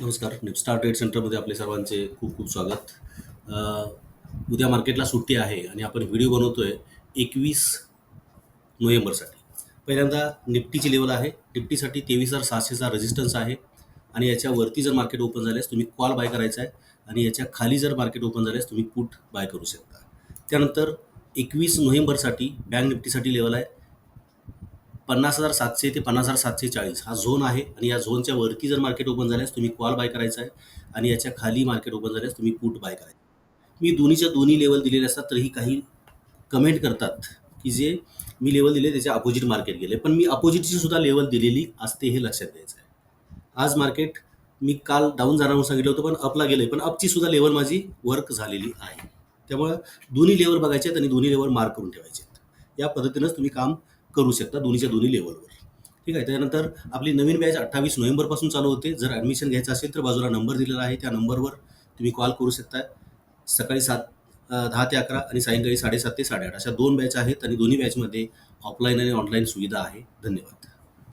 नमस्कार. निपस्टार ट्रेड सेंटरमध्ये आपले सर्वांचे खूप खूप स्वागत. उद्या मार्केटला सुट्टी आहे आणि आपण व्हिडिओ बनवतोय एकवीस नोव्हेंबरसाठी. पहिल्यांदा निफ्टीची लेवल आहे. निफ्टीसाठी तेवीस हजार सहाशेचा रेजिस्टन्स आहे. आणि याच्यावरती जर मार्केट ओपन झाल्यास तुम्ही कॉल बाय करायचा आहे. आणि याच्या खाली जर मार्केट ओपन झाल्यास तुम्ही पुट बाय करू शकता. त्यानंतर एकवीस नोव्हेंबरसाठी बँक निफ्टीसाठी लेवल आहे. पन्नास हजार सातशे ते पन्नास हजार सातशे चाळीस हा झोन आहे आणि या झोनच्या वरती जर मार्केट ओपन झाल्यास तुम्ही कॉल बाय करायचा आहे आणि याच्या खाली मार्केट ओपन झाल्यास तुम्ही पुट बाय करायचं मी दोन्हीच्या दोन्ही लेवल दिलेले असतात तरीही काही कमेंट करतात की जे मी लेवल दिले त्याच्या अपोजिट मार्केट गेले. पण मी अपोजिटची सुद्धा लेवल दिलेली असते हे लक्षात घ्यायचं आहे. आज मार्केट मी काल डाऊन जाणार म्हणून सांगितलं होतं पण अपला गेलं पण अपची सुद्धा लेवल माझी वर्क झालेली आहे. त्यामुळं दोन्ही लेवल बघायचे आहेत आणि दोन्ही लेवल मार्क करून ठेवायचे आहेत. या पद्धतीनंच तुम्ही काम करू शकता दोन्हीच्या दोन्ही लेवलवर ठीक आहे? त्यानंतर आपली नवीन बॅच अठ्ठावीस नोव्हेंबरपासून चालू होते. जर ॲडमिशन घ्यायचं असेल तर बाजूला नंबर दिलेला आहे. त्या नंबरवर तुम्ही कॉल करू शकता. सकाळी सात दहा ते अकरा आणि सायंकाळी साडेसात ते साडेआठ अशा दोन बॅच आहेत आणि दोन्ही बॅचमध्ये ऑफलाईन आणि ऑनलाईन सुविधा आहे. धन्यवाद.